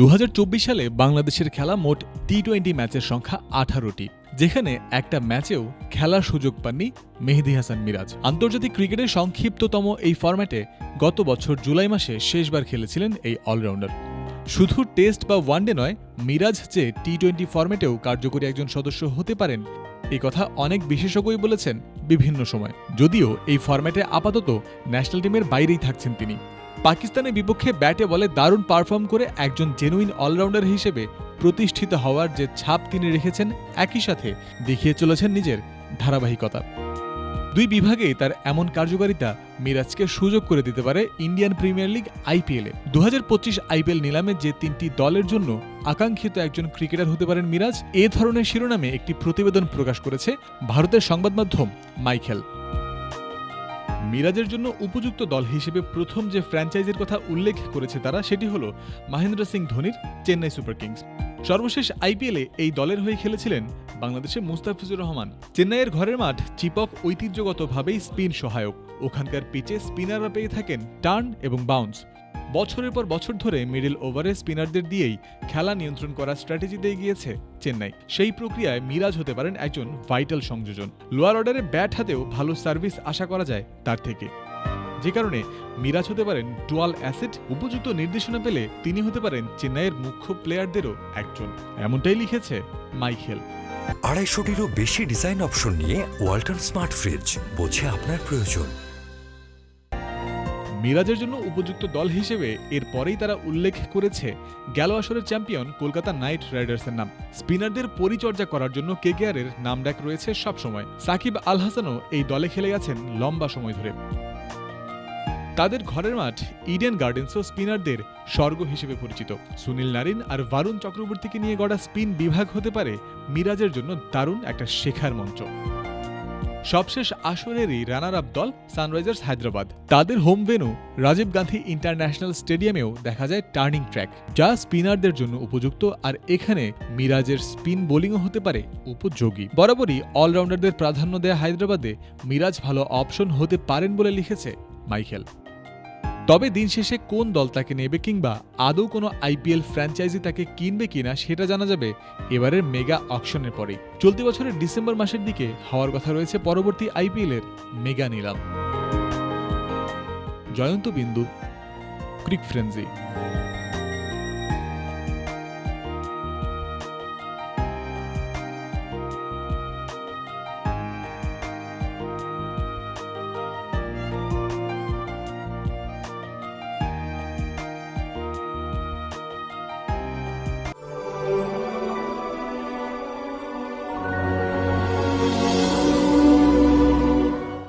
দু হাজার চব্বিশ সালে বাংলাদেশের খেলা মোট টি টোয়েন্টি ম্যাচের সংখ্যা আঠারোটি, যেখানে একটা ম্যাচেও খেলার সুযোগ পাননি মেহেদি হাসান মিরাজ। আন্তর্জাতিক ক্রিকেটের সংক্ষিপ্ততম এই ফরম্যাটে গত বছর জুলাই মাসে শেষবার খেলেছিলেন এই অলরাউন্ডার। শুধু টেস্ট বা ওয়ানডে নয়, মিরাজ যে টি টোয়েন্টি ফরম্যাটেও কার্যকরী একজন সদস্য হতে পারেন এই কথা অনেক বিশেষজ্ঞই বলেছেন বিভিন্ন সময়। যদিও এই ফরম্যাটে আপাতত ন্যাশনাল টিমের বাইরেই থাকছেন তিনি। পাকিস্তানের বিপক্ষে ব্যাটে বলে দারুণ পারফর্ম করে একজন জেনুইন অলরাউন্ডার হিসেবে প্রতিষ্ঠিত হওয়ার যে ছাপ তিনি রেখেছেন একই সাথে দেখিয়ে চলেছেন নিজের ধারাবাহিকতা। দুই বিভাগেই তার এমন কার্যকারিতা মিরাজকে সুযোগ করে দিতে পারে ইন্ডিয়ান প্রিমিয়ার লিগ আইপিএলে দু হাজার পঁচিশ আইপিএল নিলামে যে তিনটি দলের জন্য আকাঙ্ক্ষিত একজন ক্রিকেটার হতে পারেন মিরাজ, এ ধরনের শিরোনামে একটি প্রতিবেদন প্রকাশ করেছে ভারতের সংবাদ মাধ্যম মাইখেল মিরাজের জন্য উপযুক্ত দল হিসেবে প্রথম যে ফ্র্যাঞ্চাইজির কথা উল্লেখ করেছে তারা, সেটি হল মহেন্দ্র সিং ধোনির চেন্নাই সুপার কিংস। সর্বশেষ আইপিএলে এই দলের হয়ে খেলেছিলেন বাংলাদেশের মুস্তাফিজুর রহমান। চেন্নাইয়ের ঘরের মাঠ চিপক ঐতিহ্যগতভাবেই স্পিন সহায়ক। ওখানকার পিচে স্পিনাররা পেয়ে থাকেন টার্ন এবং বাউন্স। বছরের পর বছর ধরে মিডল ওভারে স্পিনারদের দিয়েই খেলা নিয়ন্ত্রণ করার স্ট্র্যাটেজিতে এগিয়েছে চেন্নাই। সেই প্রক্রিয়ায় মিরাজ হতে পারেন একজন ভাইটাল সংযোজন। লোয়ার অর্ডারে ব্যাট হাতেও ভালো সার্ভিস আশা করা যায় তার থেকে। যে কারণে মিরাজ হতে পারেন ডুয়াল অ্যাসেট, উপযুক্ত নির্দেশনা পেলে তিনি হতে পারেন চেন্নাইয়ের মুখ্য প্লেয়ারদেরও একজন। এমনটাই লিখেছে মাইখেল আড়াইশোটিরও বেশি ডিজাইন অপশন নিয়ে ওয়ালটন স্মার্ট ফ্রিজ, বোঝে আপনার প্রয়োজন। মিরাজের জন্য উপযুক্ত দল হিসেবে এর পরেই তারা উল্লেখ করেছে গেল আসরের চ্যাম্পিয়ন কলকাতা নাইট রাইডার্সের নাম। স্পিনারদের পরিচর্যা করার জন্য কেকেআরের নাম ডাক রয়েছে সবসময়। সাকিব আল হাসানও এই দলে খেলে গেছেন লম্বা সময় ধরে। তাদের ঘরের মাঠ ইডেন গার্ডেন্সও স্পিনারদের স্বর্গ হিসেবে পরিচিত। সুনীল নারিন আর বারুণ চক্রবর্তীকে নিয়ে গড়া স্পিন বিভাগ হতে পারে মিরাজের জন্য দারুণ একটা শেখার মঞ্চ। সবশেষ আসরেরই রানার আপ দল সানরাইজার্স হায়দ্রাবাদ। তাদের home venue Rajiv Gandhi international স্টেডিয়ামেও দেখা যায় টার্নিং ট্র্যাক যা স্পিনারদের জন্য উপযুক্ত আর এখানে মিরাজের স্পিন বোলিংও হতে পারে উপযোগী। বরাবরই অলরাউন্ডারদের প্রাধান্য দেয়া হায়দ্রাবাদে মিরাজ ভালো অপশন হতে পারেন বলে লিখেছে মাইকেল। তবে দিন শেষে কোন দল তাকে নেবে কিংবা আদৌ কোনো আইপিএল ফ্র্যাঞ্চাইজি তাকে কিনবে কিনা সেটা জানা যাবে এবারের মেগা অকশনের পরে চলতি বছরের ডিসেম্বর মাসের দিকে হওয়ার কথা রয়েছে পরবর্তী আইপিএলের মেগা নিলাম। জয়ন্ত বিন্দু, ক্রিক ফ্রেন্সি।